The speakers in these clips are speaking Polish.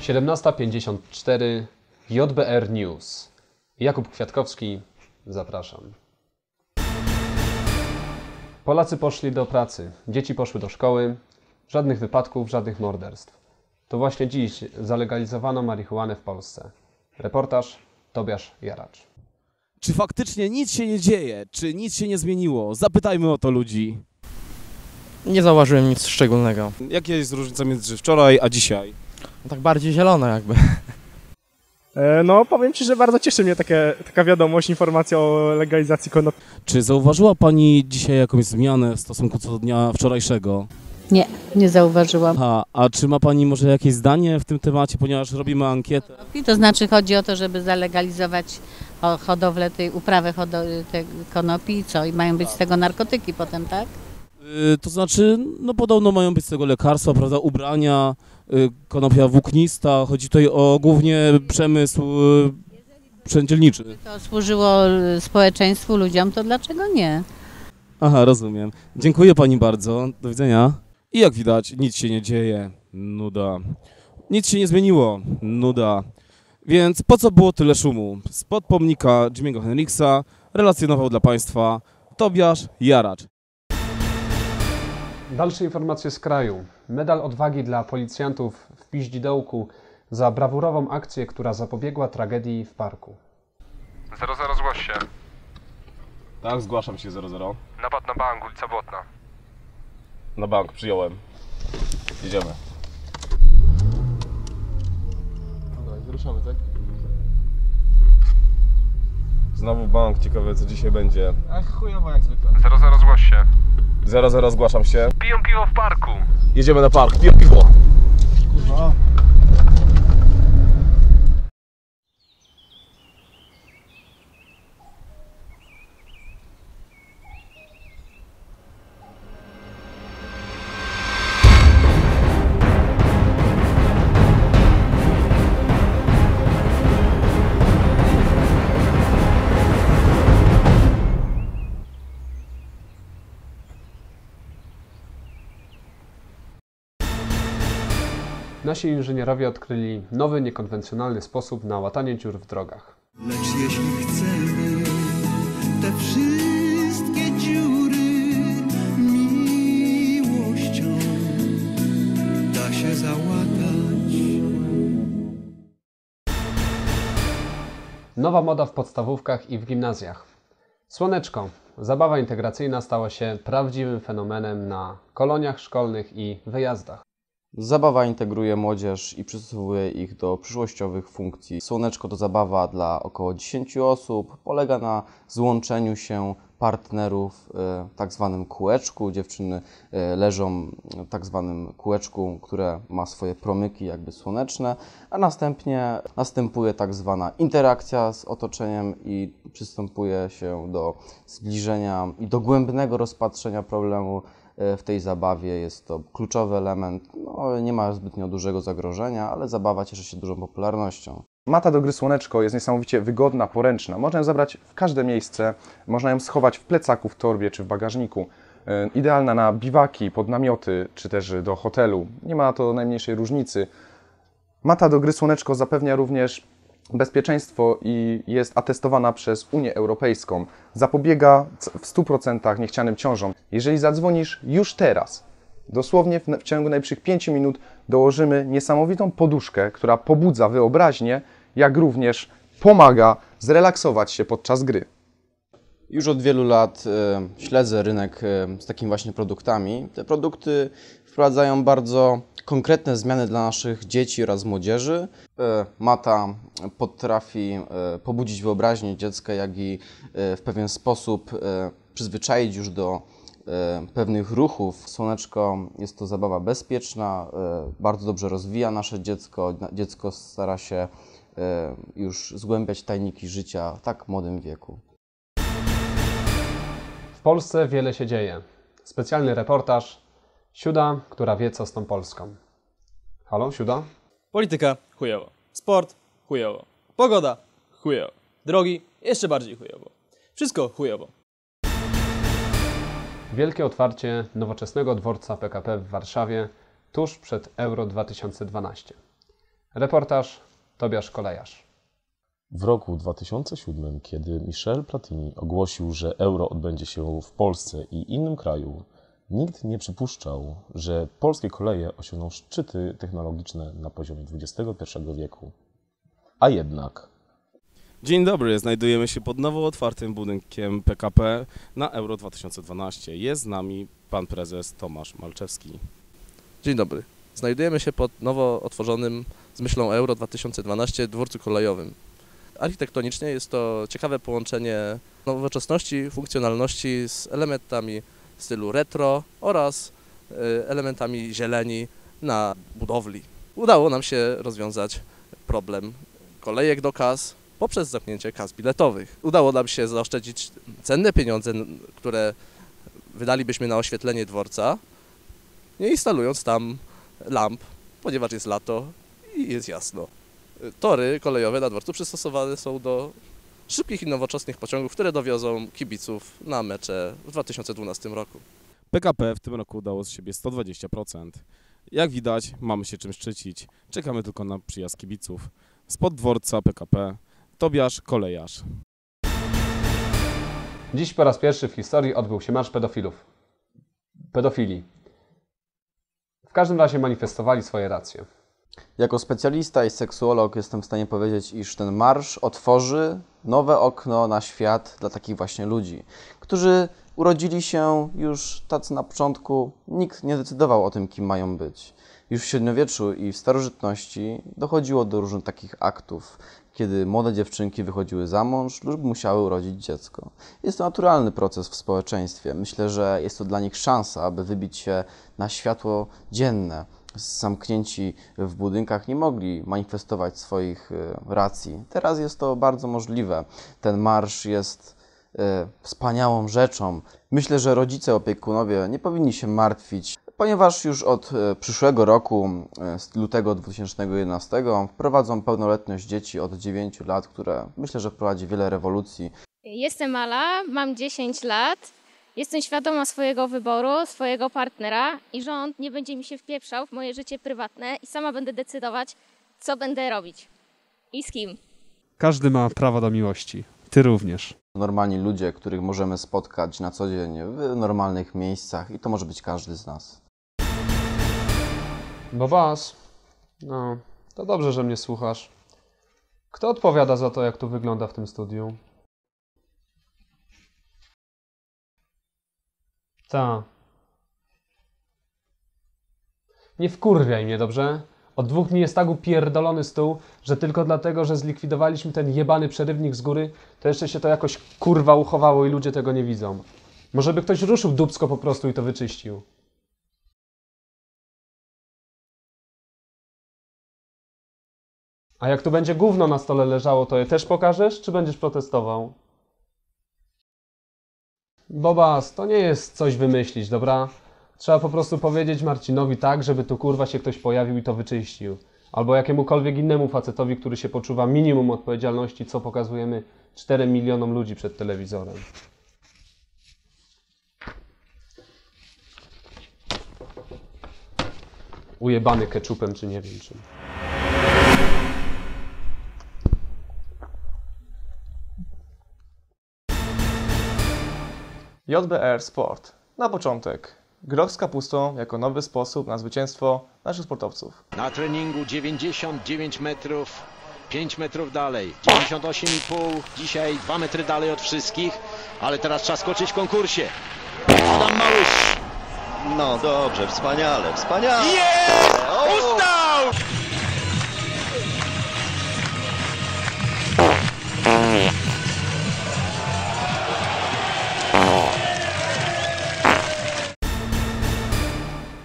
17.54 JBR News. Jakub Kwiatkowski, zapraszam. Polacy poszli do pracy, dzieci poszły do szkoły, żadnych wypadków, żadnych morderstw. To właśnie dziś zalegalizowano marihuanę w Polsce. Reportaż Tobiasz Jaracz. Czy faktycznie nic się nie dzieje? Czy nic się nie zmieniło? Zapytajmy o to ludzi. Nie zauważyłem nic szczególnego. Jaka jest różnica między wczoraj a dzisiaj? Tak bardziej zielone jakby. E, No, powiem Ci, że bardzo cieszy mnie takie, taka wiadomość, informacja o legalizacji konopi. Czy zauważyła Pani dzisiaj jakąś zmianę w stosunku do dnia wczorajszego? Nie, nie zauważyłam. A, a czy ma Pani może jakieś zdanie w tym temacie, ponieważ robimy ankietę? To znaczy chodzi o to, żeby zalegalizować o, hodowlę tej uprawy hodo, tej konopi i co? I mają być z tego narkotyki potem, tak? Y, to znaczy, no podobno mają być z tego lekarstwa, prawda, ubrania, konopia włóknista. Chodzi tutaj o głównie przemysł y, przędzielniczy. To służyło y, społeczeństwu, ludziom, to dlaczego nie? Aha, rozumiem. Dziękuję pani bardzo. Do widzenia. I jak widać, nic się nie dzieje. Nuda. Nic się nie zmieniło. Nuda. Więc po co było tyle szumu? Spod pomnika Jimmy'ego Henriksa relacjonował dla państwa Tobiasz Jaracz. Dalsze informacje z kraju. Medal odwagi dla policjantów w Piździdołku za brawurową akcję, która zapobiegła tragedii w parku. 00 zgłoś się. Tak, zgłaszam się 00. Napad na bank, ulica Błotna. Na bank, przyjąłem. Jedziemy. Wyruszamy, tak? Znowu bank, ciekawe co dzisiaj będzie. Ach, chujowo jak zwykle. 00 zgłoś się. 00 zgłaszam się. Piją piwo w parku. Jedziemy na park, piję piwo. Nasi inżynierowie odkryli nowy, niekonwencjonalny sposób na łatanie dziur w drogach. Lecz jeśli chcemy te wszystkie dziury miłością da się załatać. Nowa moda w podstawówkach i w gimnazjach. Słoneczko. Zabawa integracyjna stała się prawdziwym fenomenem na koloniach szkolnych i wyjazdach. Zabawa integruje młodzież i przystosowuje ich do przyszłościowych funkcji. Słoneczko to zabawa dla około 10 osób. Polega na złączeniu się partnerów w tak zwanym kółeczku. Dziewczyny e, leżą w tak zwanym kółeczku, które ma swoje promyki jakby słoneczne, a następnie następuje tak zwana interakcja z otoczeniem i przystępuje się do zbliżenia i dogłębnego rozpatrzenia problemu e, w tej zabawie. Jest to kluczowy element. No, nie ma zbytnio dużego zagrożenia, ale zabawa cieszy się dużą popularnością. Mata do gry Słoneczko jest niesamowicie wygodna, poręczna. Można ją zabrać w każde miejsce, można ją schować w plecaku, w torbie czy w bagażniku. E, Idealna na biwaki, pod namioty czy też do hotelu. Nie ma to najmniejszej różnicy. Mata do gry Słoneczko zapewnia również bezpieczeństwo i jest atestowana przez Unię Europejską. Zapobiega w 100% niechcianym ciążom. Jeżeli zadzwonisz już teraz, dosłownie w, w ciągu najbliższych 5 minut dołożymy niesamowitą poduszkę, która pobudza wyobraźnię, jak również pomaga zrelaksować się podczas gry. Już od wielu lat e, śledzę rynek e, z takimi właśnie produktami. Te produkty wprowadzają bardzo konkretne zmiany dla naszych dzieci oraz młodzieży. E, Mata potrafi e, pobudzić wyobraźnię dziecka, jak i e, w pewien sposób przyzwyczaić już do pewnych ruchów. Słoneczko jest to zabawa bezpieczna, bardzo dobrze rozwija nasze dziecko. Dziecko stara się już zgłębiać tajniki życia w tak młodym wieku. W Polsce wiele się dzieje. Specjalny reportaż Siuda, która wie co z tą Polską. Halo, Siuda? Polityka chujowo. Sport chujowo. Pogoda chujowo. Drogi jeszcze bardziej chujowo. Wszystko chujowo. Wielkie otwarcie nowoczesnego dworca PKP w Warszawie tuż przed Euro 2012. Reportaż Tobiasz Kolejarz. W roku 2007, kiedy Michel Platini ogłosił, że euro odbędzie się w Polsce i innym kraju, nikt nie przypuszczał, że polskie koleje osiągną szczyty technologiczne na poziomie XXI wieku. A jednak Dzień dobry, znajdujemy się pod nowo otwartym budynkiem PKP na Euro 2012. Jest z nami pan prezes Tomasz Malczewski. Dzień dobry. Znajdujemy się pod nowo otworzonym z myślą Euro 2012 dworcu kolejowym. Architektonicznie jest to ciekawe połączenie nowoczesności, funkcjonalności z elementami w stylu retro oraz y, elementami zieleni na budowli. Udało nam się rozwiązać problem kolejek do kas poprzez zamknięcie kas biletowych. Udało nam się zaoszczędzić cenne pieniądze, które wydalibyśmy na oświetlenie dworca, nie instalując tam lamp, ponieważ jest lato i jest jasno. Tory kolejowe na dworcu przystosowane są do szybkich i nowoczesnych pociągów, które dowiozą kibiców na mecze w 2012 roku. PKP w tym roku udało z siebie 120%. Jak widać, mamy się czym szczycić. Czekamy tylko na przyjazd kibiców. Spod dworca PKP Tobiasz Kolejarz. Dziś po raz pierwszy w historii odbył się marsz pedofilów. Pedofili. W każdym razie manifestowali swoje racje. Jako specjalista i seksuolog jestem w stanie powiedzieć, iż ten marsz otworzy nowe okno na świat dla takich właśnie ludzi, którzy urodzili się już tacy na początku, nikt nie decydował o tym, kim mają być. Już w średniowieczu i w starożytności dochodziło do różnych takich aktów, kiedy młode dziewczynki wychodziły za mąż lub musiały urodzić dziecko. Jest to naturalny proces w społeczeństwie. Myślę, że jest to dla nich szansa, aby wybić się na światło dzienne zamknięci w budynkach nie mogli manifestować swoich e, racji. Teraz jest to bardzo możliwe. Ten marsz jest e, wspaniałą rzeczą. Myślę, że rodzice, opiekunowie nie powinni się martwić, ponieważ już od e, przyszłego roku, z lutego 2011, wprowadzą pełnoletność dzieci od 9 lat, które myślę, że wprowadzi wiele rewolucji. Jestem Ala, mam 10 lat. Jestem świadoma swojego wyboru, swojego partnera i rząd nie będzie mi się wpieprzał w moje życie prywatne i sama będę decydować, co będę robić i z kim. Każdy ma prawo do miłości. Ty również. Normalni ludzie, których możemy spotkać na co dzień w normalnych miejscach i to może być każdy z nas. Bobas, no, to dobrze, że mnie słuchasz. Kto odpowiada za to, jak tu wygląda w tym studiu? Ta. Nie wkurwiaj mnie, dobrze? Od dwóch dni jest tak upierdolony stół, że tylko dlatego, że zlikwidowaliśmy ten jebany przerywnik z góry, to jeszcze się to jakoś kurwa uchowało i ludzie tego nie widzą. Może by ktoś ruszył dubsko po prostu i to wyczyścił. A jak tu będzie gówno na stole leżało, to je też pokażesz, czy będziesz protestował? Bobas, to nie jest coś wymyślić, dobra? Trzeba po prostu powiedzieć Marcinowi tak, żeby tu kurwa się ktoś pojawił i to wyczyścił. Albo jakiemukolwiek innemu facetowi, który się poczuwa minimum odpowiedzialności, co pokazujemy 4 milionom ludzi przed telewizorem. Ujebany keczupem, czy nie wiem czym. JBR Sport. Na początek. Groch z kapustą jako nowy sposób na zwycięstwo naszych sportowców. Na treningu 99 metrów, 5 metrów dalej, 98,5, dzisiaj 2 metry dalej od wszystkich, ale teraz trzeba skoczyć w konkursie. Adam Małysz. No dobrze, wspaniale, wspaniale. Jest!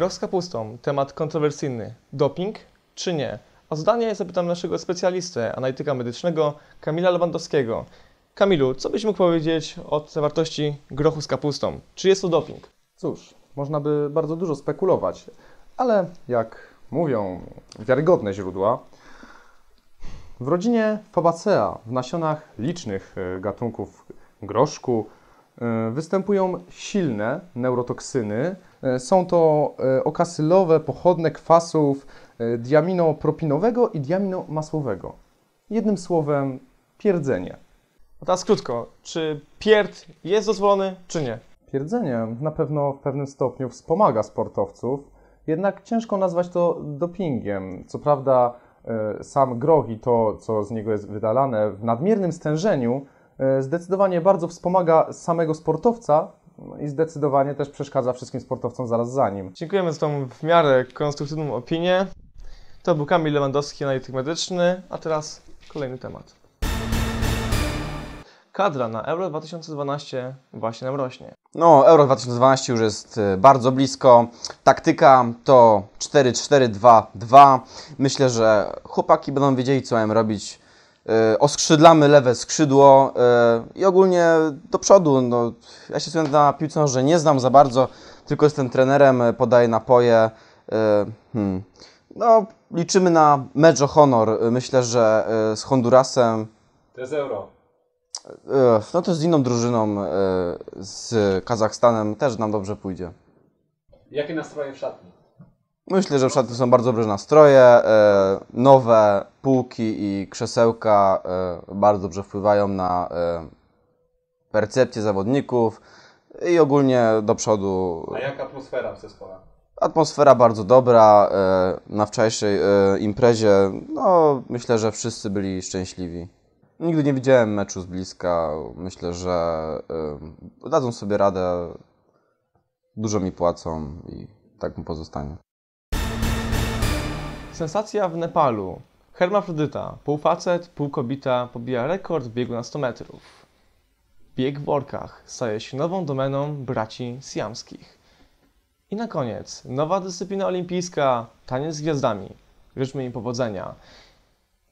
Groch z kapustą. Temat kontrowersyjny. Doping czy nie? O zdanie zapytam naszego specjalistę, analityka medycznego Kamila Lewandowskiego. Kamilu, co byś mógł powiedzieć o zawartości grochu z kapustą? Czy jest to doping? Cóż, można by bardzo dużo spekulować, ale jak mówią wiarygodne źródła, w rodzinie Fabacea, w nasionach licznych e, gatunków groszku, e, występują silne neurotoksyny. E, Są to e, okasylowe, pochodne kwasów e, diaminopropinowego i diaminomasłowego. Jednym słowem, pierdzenie. A teraz krótko, czy pierd jest dozwolony, czy nie? Pierdzenie na pewno w pewnym stopniu wspomaga sportowców, jednak ciężko nazwać to dopingiem. Co prawda, sam groch i to, co z niego jest wydalane w nadmiernym stężeniu, zdecydowanie bardzo wspomaga samego sportowca i zdecydowanie też przeszkadza wszystkim sportowcom zaraz za nim. Dziękujemy za tą w miarę konstruktywną opinię. To był Kamil Lewandowski, analityk medyczny, a teraz kolejny temat. Kadra na Euro 2012 właśnie nam rośnie. No, Euro 2012 już jest e, bardzo blisko. Taktyka to 4-4-2-2. Myślę, że chłopaki będą wiedzieli, co mają robić. E, Oskrzydlamy lewe skrzydło e, i ogólnie do przodu. No, ja się na piłce że nie znam za bardzo, tylko jestem trenerem, e, podaję napoje. Hmm. No, liczymy na mecz o honor. Myślę, że z Hondurasem To jest euro. No to z inną drużyną, z Kazachstanem też nam dobrze pójdzie. Jakie nastroje w szatni? Myślę, że w szatni są bardzo dobre nastroje, e, nowe półki i krzesełka e, bardzo dobrze wpływają na e, percepcję zawodników i ogólnie do przodu A jak atmosfera w zespole? atmosfera bardzo dobra. Na wczorajszej imprezie, no myślę, że wszyscy byli szczęśliwi. Nigdy nie widziałem meczu z bliska. Myślę, że dadzą sobie radę. Dużo mi płacą i tak mu pozostanie. Sensacja w Nepalu. Hermafrodyta, półfacet, półkobita, pobija rekord biegu na 100 metrów. Bieg w workach staje się nową domeną braci siamskich. I na koniec, nowa dyscyplina olimpijska, taniec z gwiazdami. Życzmy im powodzenia.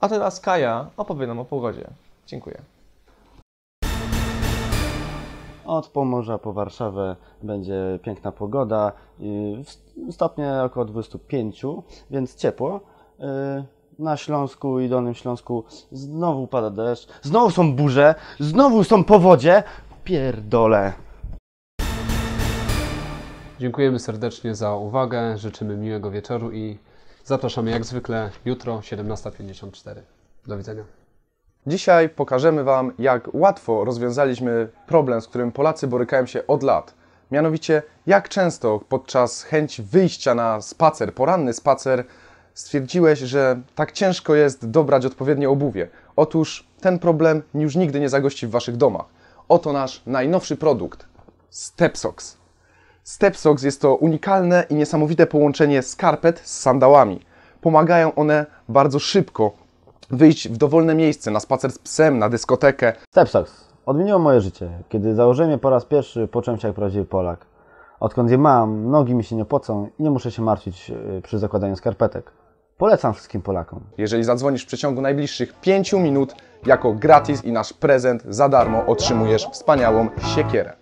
A teraz Kaja opowie nam o pogodzie. Dziękuję. Od Pomorza po Warszawę będzie piękna pogoda, stopnie około 25, więc ciepło. Yy, Na Śląsku i Dolnym Śląsku znowu pada deszcz, znowu są burze, znowu są powodzie. Pierdole. Dziękujemy serdecznie za uwagę, życzymy miłego wieczoru i zapraszamy jak zwykle jutro 17.54. Do widzenia. Dzisiaj pokażemy Wam, jak łatwo rozwiązaliśmy problem, z którym Polacy borykają się od lat. Mianowicie, jak często podczas chęci wyjścia na spacer, poranny spacer, stwierdziłeś, że tak ciężko jest dobrać odpowiednie obuwie. Otóż ten problem już nigdy nie zagości w Waszych domach. Oto nasz najnowszy produkt Stepsocks. Stepsocks jest to unikalne i niesamowite połączenie skarpet z sandałami. Pomagają one bardzo szybko wyjść w dowolne miejsce, na spacer z psem, na dyskotekę. Stepsocks. Odmieniło moje życie. Kiedy założyłem je po raz pierwszy, poczułem się jak prawdziwy Polak. Odkąd je mam, nogi mi się nie pocą i nie muszę się martwić yy, przy zakładaniu skarpetek. Polecam wszystkim Polakom. Jeżeli zadzwonisz w przeciągu najbliższych 5 minut, jako gratis i nasz prezent za darmo otrzymujesz wspaniałą siekierę.